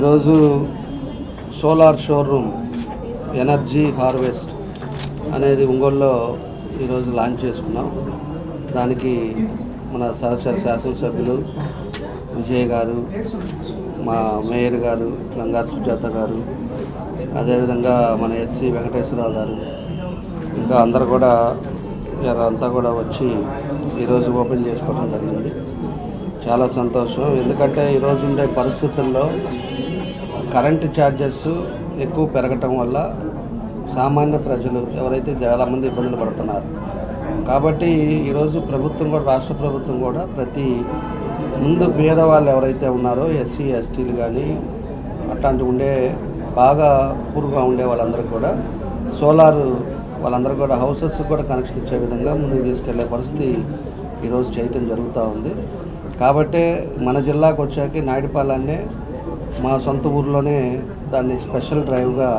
ఈరోజు solar showroom energy harvest అనేది ఒంగోలులో ఈరోజు లాంచ్ చేసుకున్నాం. దానికి మన సహచర శాసనసభ్యులు విజయ్ గారు మా మేయర్ గారు గంగారు సుజాత గారు అదేవిధంగా మన ఎస్సీ వెంకటేశ్వరరావు గారు ఇంకా అందరు కూడా అంతా కూడా వచ్చి ఈరోజు ఓపెన్ చేసుకోవడం జరిగింది. చాలా సంతోషం. ఎందుకంటే ఈరోజు ఉండే పరిస్థితుల్లో కరెంటు ఛార్జెస్ ఎక్కువ పెరగటం వల్ల సామాన్య ప్రజలు ఎవరైతే చాలామంది ఇబ్బందులు పడుతున్నారు. కాబట్టి ఈరోజు ప్రభుత్వం కూడా రాష్ట్ర ప్రభుత్వం కూడా ప్రతి ముందు పేదవాళ్ళు ఎవరైతే ఉన్నారో ఎస్సీ ఎస్టీలు కానీ అట్లాంటి ఉండే బాగా పూర్గా ఉండే వాళ్ళందరూ కూడా సోలారు వాళ్ళందరూ కూడా హౌసెస్ కూడా కనెక్షన్ ఇచ్చే విధంగా ముందుకు తీసుకెళ్ళే పరిస్థితి ఈరోజు చేయటం జరుగుతూ ఉంది. కాబట్టే మన జిల్లాకు వచ్చాక నాయుడుపాలన్నే మా సొంత ఊర్లోనే దాన్ని స్పెషల్ డ్రైవ్గా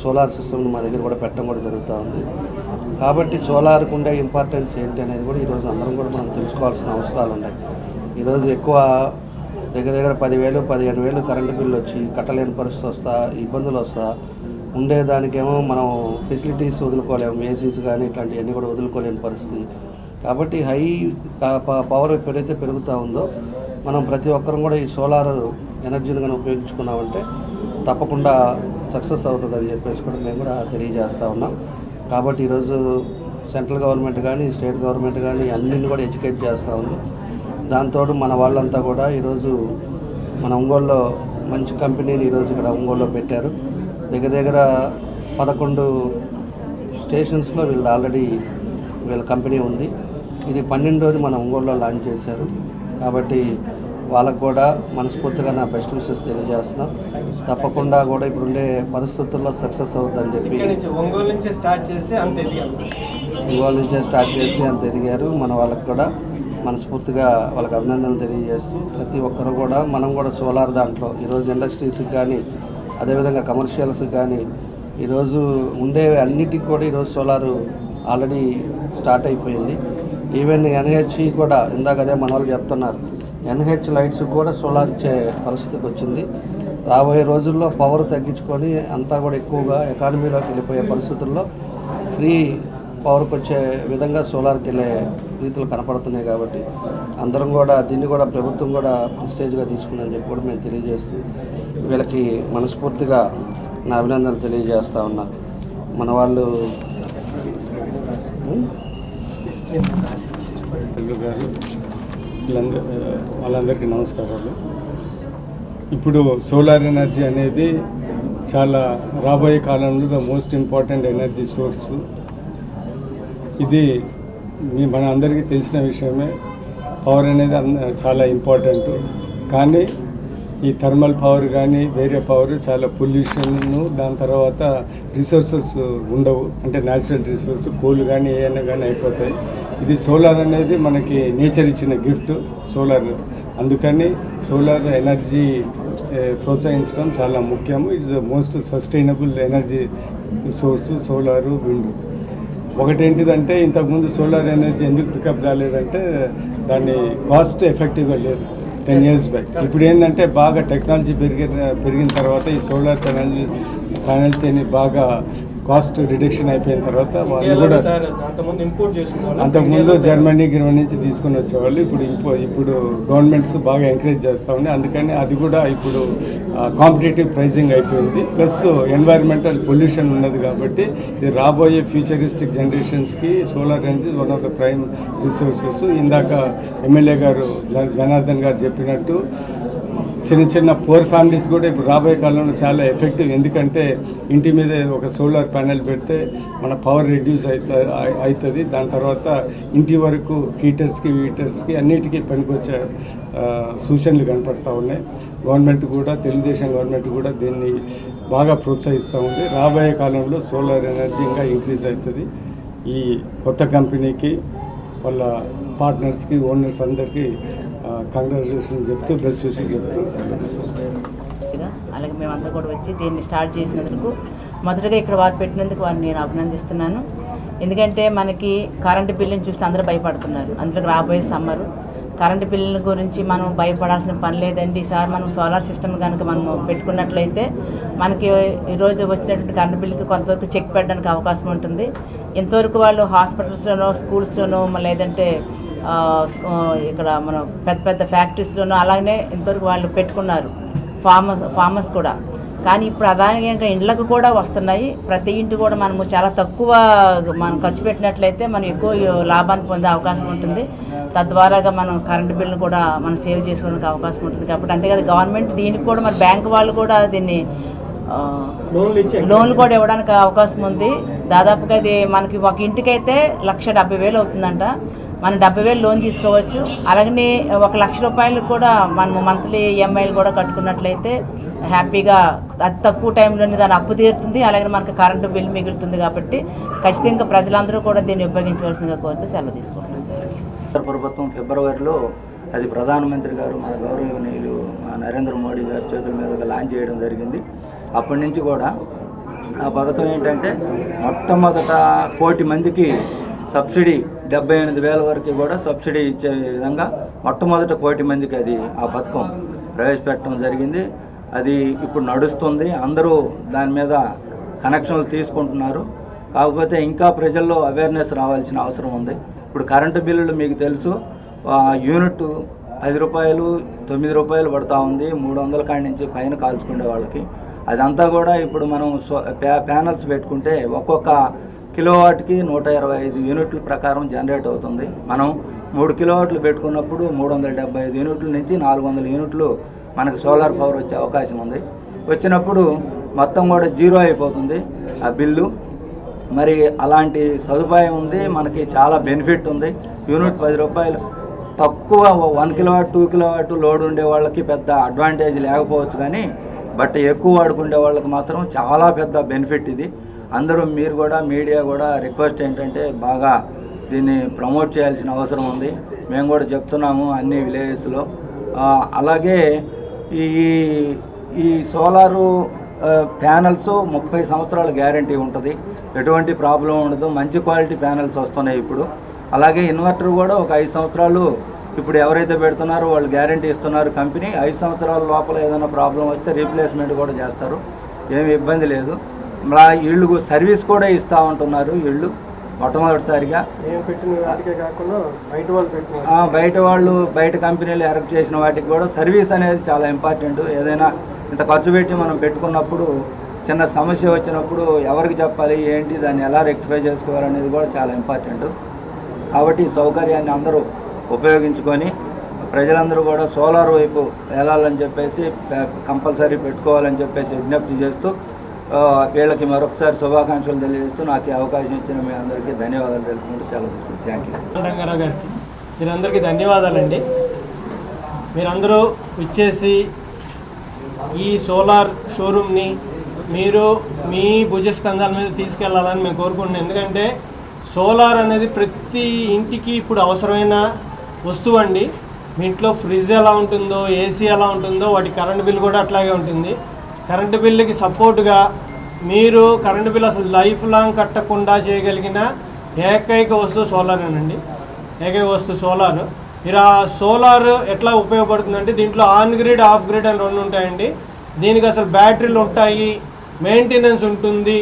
సోలార్ సిస్టమ్ని మా దగ్గర కూడా పెట్టడం కూడా జరుగుతూ ఉంది. కాబట్టి సోలార్కు ఉండే ఇంపార్టెన్స్ ఏంటి అనేది కూడా ఈరోజు అందరం కూడా మనం తెలుసుకోవాల్సిన అవసరాలు ఉన్నాయి. ఈరోజు ఎక్కువ దగ్గర దగ్గర పదివేలు పదిహేను వేలు కరెంటు బిల్లు వచ్చి కట్టలేని పరిస్థితి వస్తా ఇబ్బందులు వస్తా ఉండేదానికేమో మనం ఫెసిలిటీస్ వదులుకోలేము ఏసీస్ కానీ ఇట్లాంటివన్నీ కూడా వదులుకోలేని పరిస్థితి. కాబట్టి హై పవర్ ఎప్పుడైతే పెరుగుతూ ఉందో మనం ప్రతి ఒక్కరం కూడా ఈ సోలార్ ఎనర్జీని కనుక ఉపయోగించుకున్నామంటే తప్పకుండా సక్సెస్ అవుతుందని చెప్పేసి కూడా మేము కూడా తెలియజేస్తూ ఉన్నాం. కాబట్టి ఈరోజు సెంట్రల్ గవర్నమెంట్ కానీ స్టేట్ గవర్నమెంట్ కానీ అన్నింటిని కూడా ఎడ్యుకేట్ చేస్తూ ఉంది. దాంతో మన వాళ్ళంతా కూడా ఈరోజు మన ఒంగోలులో మంచి కంపెనీని ఈరోజు ఇక్కడ ఒంగోలులో పెట్టారు. దగ్గర దగ్గర పదకొండు స్టేషన్స్లో వీళ్ళు ఆల్రెడీ వీళ్ళ కంపెనీ ఉంది. ఇది పన్నెండోది మన ఒంగోలులో లాంచ్ చేశారు. కాబట్టి వాళ్ళకు కూడా మనస్ఫూర్తిగా నా బెస్ట్ విషెస్ తెలియజేస్తున్నాం. తప్పకుండా కూడా ఇప్పుడుండే పరిస్థితుల్లో సక్సెస్ అవుతుందని చెప్పి ఒంగోలు నుంచి స్టార్ట్ చేసి అంత ఎదిగాం ఇవాళ నుంచే స్టార్ట్ చేసి అంత ఎదిగారు. మన వాళ్ళకి కూడా మనస్ఫూర్తిగా వాళ్ళకి అభినందనలు తెలియజేస్తూ ప్రతి ఒక్కరు కూడా మనం కూడా సోలార్ దాంట్లో ఈరోజు ఇండస్ట్రీస్కి కానీ అదేవిధంగా కమర్షియల్స్కి కానీ ఈరోజు ఉండే అన్నిటికి కూడా ఈరోజు సోలారు ఆల్రెడీ స్టార్ట్ అయిపోయింది. ఈవెన్ ఎన్హెచ్ కూడా ఇందాక అదే మన వాళ్ళు చెప్తున్నారు. ఎన్హెచ్ లైట్స్ కూడా సోలార్ ఇచ్చే పరిస్థితికి వచ్చింది. రాబోయే రోజుల్లో పవర్ తగ్గించుకొని అంతా కూడా ఎక్కువగా ఎకానమీలోకి వెళ్ళిపోయే పరిస్థితుల్లో ఫ్రీ పవర్కి వచ్చే విధంగా సోలార్కి వెళ్ళే రీతులు కనపడుతున్నాయి కాబట్టి అందరం కూడా దీన్ని కూడా ప్రభుత్వం కూడా ప్రిస్టేజ్గా తీసుకుందని చెప్పి కూడా మేము తెలియజేస్తూ వీళ్ళకి మనస్ఫూర్తిగా నా అభినందనలు తెలియజేస్తూ ఉన్నా. మన వాళ్ళు గారు వీళ్ళందరూ వాళ్ళందరికీ నమస్కారాలు. ఇప్పుడు సోలార్ ఎనర్జీ అనేది చాలా రాబోయే కాలంలో the most important energy source. ఇది మీ మన అందరికీ తెలిసిన విషయమే. పవర్ అనేది అంద- చాలా ఇంపార్టెంట్. కానీ ఈ థర్మల్ పవర్ కానీ వేరే పవర్ చాలా పొల్యూషన్ దాని తర్వాత రిసోర్సెస్ ఉండవు. అంటే న్యాచురల్ రిసోర్స్ కోల్ కానీ ఏమైనా కానీ అయిపోతాయి. ఇది సోలార్ అనేది మనకి నేచర్ ఇచ్చిన గిఫ్ట్ సోలార్ అందుకని సోలార్ ఎనర్జీ ప్రోత్సహించడం చాలా ముఖ్యము it's most sustainable energy source solar wind ఒకటేంటిదంటే ఇంతకుముందు సోలార్ ఎనర్జీ ఎందుకు పికప్ కాలేదంటే దాన్ని కాస్ట్ ఎఫెక్టివ్గా లేదు. టెన్ ఇయర్స్ బ్యాక్ ఇప్పుడు ఏంటంటే బాగా టెక్నాలజీ పెరిగిన పెరిగిన తర్వాత ఈ సోలార్ ప్యానల్ ప్యానల్స్ అని బాగా కాస్ట్ రిడక్షన్ అయిపోయిన తర్వాత వాళ్ళు కూడా అంతకుముందు జర్మనీ గిర్మనీ నుంచి తీసుకొని వచ్చేవాళ్ళు. ఇప్పుడు ఇంపో ఇప్పుడు గవర్నమెంట్స్ బాగా ఎంకరేజ్ చేస్తూ ఉన్నాయి. అందుకని అది కూడా ఇప్పుడు కాంపిటేటివ్ ప్రైజింగ్ అయిపోయింది. ప్లస్ ఎన్వైరన్మెంటల్ పొల్యూషన్ ఉన్నది కాబట్టి ఇది రాబోయే futuristic జనరేషన్స్కి solar energy one of the prime resources. ఇందాక ఎమ్మెల్యే గారు జనార్దన్ గారు చెప్పినట్టు చిన్న చిన్న పూర్ ఫ్యామిలీస్ కూడా ఇప్పుడు రాబోయే కాలంలో చాలా ఎఫెక్టివ్ ఎందుకంటే ఇంటి మీద ఒక సోలార్ ప్యానెల్ పెడితే మన పవర్ రిడ్యూస్ అవుతా అవుతుంది దాని తర్వాత ఇంటి వరకు హీటర్స్కి హీటర్స్కి అన్నిటికీ పనికొచ్చే సూచనలు కనపడతా ఉన్నాయి. గవర్నమెంట్ కూడా తెలుగుదేశం గవర్నమెంట్ కూడా దీన్ని బాగా ప్రోత్సహిస్తూ ఉంది. రాబోయే కాలంలో సోలార్ ఎనర్జీ ఇంకా ఇంక్రీజ్ అవుతుంది ఈ కొత్త కంపెనీకి వాళ్ళ పార్ట్నర్స్కి ఓనర్స్ అందరికీ కంగ్రాచులేషన్ చెప్తూ బెస్ట్ విషయం చెప్తూ. అలాగే మేమంతా కూడా వచ్చి దీన్ని స్టార్ట్ చేసినందుకు మొదటగా ఇక్కడ వారు పెట్టినందుకు వారిని నేను అభినందిస్తున్నాను. ఎందుకంటే మనకి కరెంటు బిల్లుని చూస్తే అందరూ భయపడుతున్నారు. అందులోకి రాబోయే సమ్మరు కరెంటు బిల్లుల గురించి మనం భయపడాల్సిన పని లేదండి. ఈసారి మనం సోలార్ సిస్టమ్ కనుక మనం పెట్టుకున్నట్లయితే మనకి ఈరోజు వచ్చినటువంటి కరెంటు బిల్లుకి కొంతవరకు చెక్ పెట్టడానికి అవకాశం ఉంటుంది. ఇంతవరకు వాళ్ళు హాస్పిటల్స్లోనో స్కూల్స్లోనో లేదంటే ఇక్కడ మన పెద్ద పెద్ద ఫ్యాక్టరీస్లోనూ అలాగనే ఇంతవరకు వాళ్ళు పెట్టుకున్నారు. ఫార్మర్స్ ఫార్మర్స్ కూడా. కానీ ఇప్పుడు అదానికి ఇంకా ఇండ్లకు కూడా వస్తున్నాయి. ప్రతి ఇంటి కూడా మనము చాలా తక్కువ మనం ఖర్చు పెట్టినట్లయితే మనం ఎక్కువ లాభాన్ని పొందే అవకాశం ఉంటుంది. తద్వారాగా మనం కరెంటు బిల్లు కూడా మనం సేవ్ చేసుకోవడానికి అవకాశం ఉంటుంది. కాబట్టి అంతేకాదు గవర్నమెంట్ దీనికి కూడా మరి బ్యాంక్ వాళ్ళు కూడా దీన్ని లోన్లు కూడా ఇవ్వడానికి అవకాశం ఉంది. దాదాపుగా ఇది మనకి ఒక ఇంటికైతే లక్ష డెబ్బై వేలు అవుతుందంట. మనం డెబ్బై వేలు లోన్ తీసుకోవచ్చు. అలాగనే ఒక లక్ష రూపాయలు కూడా మనము మంత్లీ ఈఎంఐలు కూడా కట్టుకున్నట్లయితే హ్యాపీగా అతి తక్కువ టైంలోనే దాని అప్పు తీరుతుంది. అలాగే మనకి కరెంటు బిల్ మిగులుతుంది కాబట్టి ఖచ్చితంగా ప్రజలందరూ కూడా దీన్ని ఉపయోగించవలసిందిగా కోరితే సెలవు తీసుకుంటున్నాను ప్రభుత్వం ఫిబ్రవరిలో అది ప్రధానమంత్రి గారు మన గౌరవనీయులు మా నరేంద్ర మోడీ గారి చేతుల మీదుగా లాంచ్ చేయడం జరిగింది. అప్పటి నుంచి కూడా ఆ పథకం ఏంటంటే మొట్టమొదట కోటి మందికి సబ్సిడీ డెబ్బై ఎనిమిది వేల వరకు కూడా సబ్సిడీ ఇచ్చే విధంగా మొట్టమొదట కోటి మందికి అది ఆ పథకం ప్రవేశపెట్టడం జరిగింది. అది ఇప్పుడు నడుస్తుంది. అందరూ దాని మీద కనెక్షన్లు తీసుకుంటున్నారు. కాకపోతే ఇంకా ప్రజల్లో అవేర్నెస్ రావాల్సిన అవసరం ఉంది. ఇప్పుడు కరెంటు బిల్లులు మీకు తెలుసు. యూనిట్ పది రూపాయలు తొమ్మిది రూపాయలు పడతా ఉంది. మూడు వందల కాడి నుంచి పైన కాల్చుకునే వాళ్ళకి. అదంతా కూడా ఇప్పుడు మనం సో ప్యానల్స్ పెట్టుకుంటే ఒక్కొక్క కిలోవాట్కి నూట ఇరవై ఐదు యూనిట్ల ప్రకారం జనరేట్ అవుతుంది. మనం మూడు కిలోవాట్లు పెట్టుకున్నప్పుడు మూడు వందల డెబ్బై ఐదు యూనిట్ల నుంచి నాలుగు వందల యూనిట్లు మనకు సోలార్ పవర్ వచ్చే అవకాశం ఉంది. వచ్చినప్పుడు మొత్తం కూడా జీరో అయిపోతుంది ఆ బిల్లు. మరి అలాంటి సదుపాయం ఉంది మనకి చాలా బెనిఫిట్ ఉంది. యూనిట్ పది రూపాయలు. తక్కువ one kilowatt two kilowatt load ఉండే వాళ్ళకి పెద్ద అడ్వాంటేజ్ లేకపోవచ్చు కానీ బట్ ఎక్కువ వాడుకుండే వాళ్ళకి మాత్రం చాలా పెద్ద బెనిఫిట్ ఇది. అందరూ మీరు కూడా మీడియా కూడా రిక్వెస్ట్ ఏంటంటే బాగా దీన్ని ప్రమోట్ చేయాల్సిన అవసరం ఉంది. మేము కూడా చెప్తున్నాము అన్ని విలేజెస్లో. అలాగే ఈ ఈ సోలారు ప్యానల్స్ ముప్పై సంవత్సరాల గ్యారంటీ ఉంటుంది. ఎటువంటి ప్రాబ్లం ఉండదు. మంచి క్వాలిటీ ప్యానల్స్ వస్తున్నాయి ఇప్పుడు. అలాగే ఇన్వర్టర్ కూడా ఒక ఐదు సంవత్సరాలు ఇప్పుడు ఎవరైతే పెడుతున్నారో వాళ్ళు గ్యారంటీ ఇస్తున్నారు కంపెనీ. ఐదు సంవత్సరాల లోపల ఏదైనా ప్రాబ్లం వస్తే రీప్లేస్మెంట్ కూడా చేస్తారు. ఏమి ఇబ్బంది లేదు. ఇళ్ళు సర్వీస్ కూడా ఇస్తూ ఉంటున్నారు ఇళ్ళు మొట్టమొదటిసారిగా. బయట వాళ్ళు బయట కంపెనీలు ఎరక్ట్ చేసిన వాటికి కూడా సర్వీస్ అనేది చాలా ఇంపార్టెంట్. ఏదైనా ఇంత ఖర్చు పెట్టి మనం పెట్టుకున్నప్పుడు చిన్న సమస్య వచ్చినప్పుడు ఎవరికి చెప్పాలి ఏంటి దాన్ని ఎలా రెక్టిఫై చేసుకోవాలనేది కూడా చాలా ఇంపార్టెంట్. కాబట్టి ఈ సౌకర్యాన్ని అందరూ ఉపయోగించుకొని ప్రజలందరూ కూడా సోలార్ వైపు వెళ్ళాలని చెప్పేసి కంపల్సరీ పెట్టుకోవాలని చెప్పేసి విజ్ఞప్తి చేస్తూ వీళ్ళకి మరొకసారి శుభాకాంక్షలు తెలియజేస్తూ నాకు అవకాశం ఇచ్చిన మీ అందరికీ ధన్యవాదాలు తెలుపుకుంటూ సెలవు థ్యాంక్ యూ రంగారావు గారికి మీరందరికీ ధన్యవాదాలండి. మీరందరూ ఇచ్చేసి ఈ సోలార్ షోరూమ్ని మీరు మీ భుజస్కంధాల మీద తీసుకెళ్ళాలని మేము కోరుకుంటున్నాం. ఎందుకంటే సోలార్ అనేది ప్రతి ఇంటికి ఇప్పుడు అవసరమైన వస్తువు అండి. మీ ఇంట్లో ఫ్రిడ్జ్ ఎలా ఉంటుందో ఏసీ ఎలా ఉంటుందో వాటి కరెంట్ బిల్ కూడా అట్లాగే ఉంటుంది. కరెంటు బిల్లుకి సపోర్ట్గా మీరు కరెంటు బిల్ అసలు లైఫ్ లాంగ్ కట్టకుండా చేయగలిగిన ఏకైక వస్తువు సోలారేనండి ఏకైక వస్తువు సోలార్. మీరు ఆ సోలార్ ఎట్లా ఉపయోగపడుతుందంటే దీంట్లో ఆన్ గ్రిడ్ ఆఫ్ గ్రిడ్ అని రెండు ఉంటాయండి. దీనికి అసలు బ్యాటరీలు ఉంటాయి మెయింటెనెన్స్ ఉంటుంది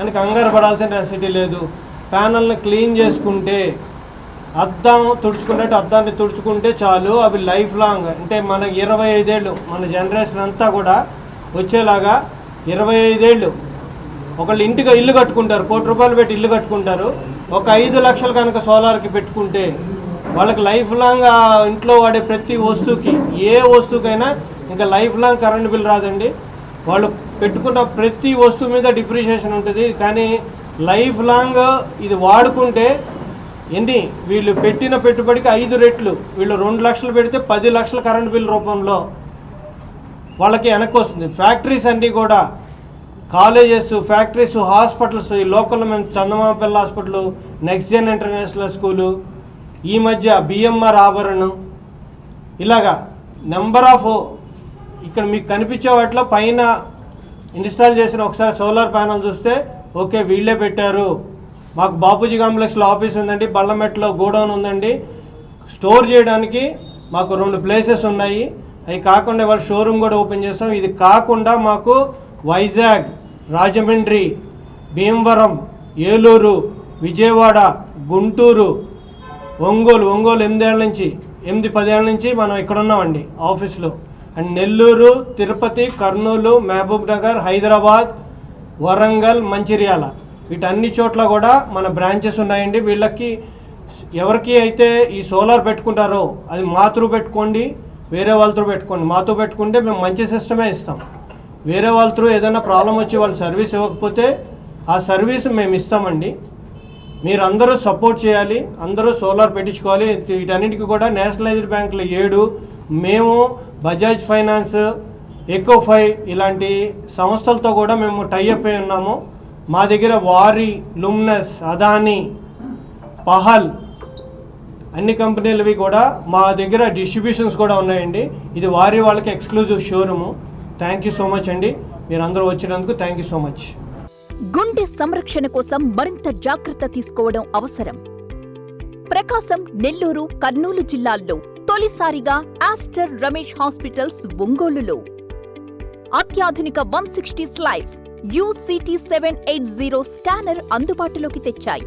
అని కంగారు పడాల్సిన నెసిటీ లేదు. ప్యానల్ని క్లీన్ చేసుకుంటే అద్దం తుడుచుకున్నట్టు అద్దాన్ని తుడుచుకుంటే చాలు అవి లైఫ్ లాంగ్. అంటే మన ఇరవై ఐదేళ్ళు మన జనరేషన్ అంతా కూడా వచ్చేలాగా ఇరవై ఐదేళ్ళు ఒకళ్ళు ఇంటికి ఇల్లు కట్టుకుంటారు కోటి రూపాయలు పెట్టి ఇల్లు కట్టుకుంటారు ఒక ఐదు లక్షలు కనుక సోలార్కి పెట్టుకుంటే వాళ్ళకి లైఫ్ లాంగ్ ఆ ఇంట్లో వాడే ప్రతి వస్తువుకి ఏ వస్తువుకైనా ఇంకా లైఫ్ లాంగ్ కరెంటు బిల్ రాదండి. వాళ్ళు పెట్టుకున్న ప్రతి వస్తువు మీద డిప్రిషియేషన్ ఉంటుంది. కానీ లైఫ్ లాంగ్ ఇది వాడుకుంటే ఎన్ని? వీళ్ళు పెట్టిన పెట్టుబడికి ఐదు రెట్లు. వీళ్ళు రెండు లక్షలు పెడితే పది లక్షల కరెంటు బిల్ రూపంలో. వాళ్ళకి వెనక్కి వస్తుంది. ఫ్యాక్టరీస్ అన్నీ కూడా కాలేజెస్ ఫ్యాక్టరీస్ హాస్పిటల్స్ ఈ లోకల్లో మేము Chandamapalli hospital next gen international school ఈ మధ్య బిఎంఆర్ ఆభరణం ఇలాగా నెంబర్ ఆఫ్ ఇక్కడ మీకు కనిపించే వాటిలో పైన ఇన్స్టాల్ చేసిన ఒకసారి సోలార్ ప్యానల్ చూస్తే ఓకే వీళ్ళే పెట్టారు. మాకు బాపూజీ కాంప్లెక్స్లో ఆఫీస్ ఉందండి బళ్ళమెట్లో గోడౌన్ ఉందండి. స్టోర్ చేయడానికి మాకు రెండు ప్లేసెస్ ఉన్నాయి. అవి కాకుండా వాళ్ళ షోరూమ్ కూడా ఓపెన్ చేస్తాం. ఇది కాకుండా మాకు వైజాగ్ రాజమండ్రి భీమవరం ఏలూరు విజయవాడ గుంటూరు ఒంగోలు ఒంగోలు ఎనిమిదేళ్ళ నుంచి ఎనిమిది పదేళ్ళ నుంచి మనం ఇక్కడ ఉన్నామండి ఆఫీస్లో. And Nellore Tirupati Kurnool Mahabubnagar Hyderabad Warangal Mancherial. వీటన్ని చోట్ల కూడా మన బ్రాంచెస్ ఉన్నాయండి. వీళ్ళకి ఎవరికి అయితే ఈ సోలార్ పెట్టుకుంటారో అది మాతృ పెట్టుకోండి. వేరే వాళ్ళతో పెట్టుకోండి. మాతో పెట్టుకుంటే మేము మంచి సిస్టమే ఇస్తాం. వేరే వాళ్ళతో ఏదైనా ప్రాబ్లం వచ్చి వాళ్ళు సర్వీస్ ఇవ్వకపోతే ఆ సర్వీస్ మేము ఇస్తామండి. మీరు అందరూ సపోర్ట్ చేయాలి. అందరూ సోలార్ పెట్టించుకోవాలి. వీటన్నిటికీ కూడా నేషనలైజ్డ్ బ్యాంకులు ఏడు మేము బజాజ్ ఫైనాన్స్ ఎకోఫై ఇలాంటి సంస్థలతో కూడా మేము టైఅప్ అయి ఉన్నాము. మా దగ్గర వారి లుమ్నస్ అదానీ పహల్ అన్ని కంపెనీలవి కూడా మా దగ్గర డిస్ట్రిబ్యూషన్స్ కూడా ఉన్నాయండి. ఇది వారి వాళ్ళకి exclusive showroom thank you so much అండి. మీరు అందరూ వచ్చినందుకు థ్యాంక్ యూ సో మచ్ గుండె సంరక్షణ కోసం మరింత జాగ్రత్త తీసుకోవడం అవసరం. ప్రకాశం నెల్లూరు కర్నూలు జిల్లాల్లో తొలిసారిగా ఆస్టర్ రమేష్ హాస్పిటల్స్ ఒంగోలులో. అత్యాధునిక one sixty slices UCT seven eight zero scanner అందుబాటులోకి తెచ్చాయి.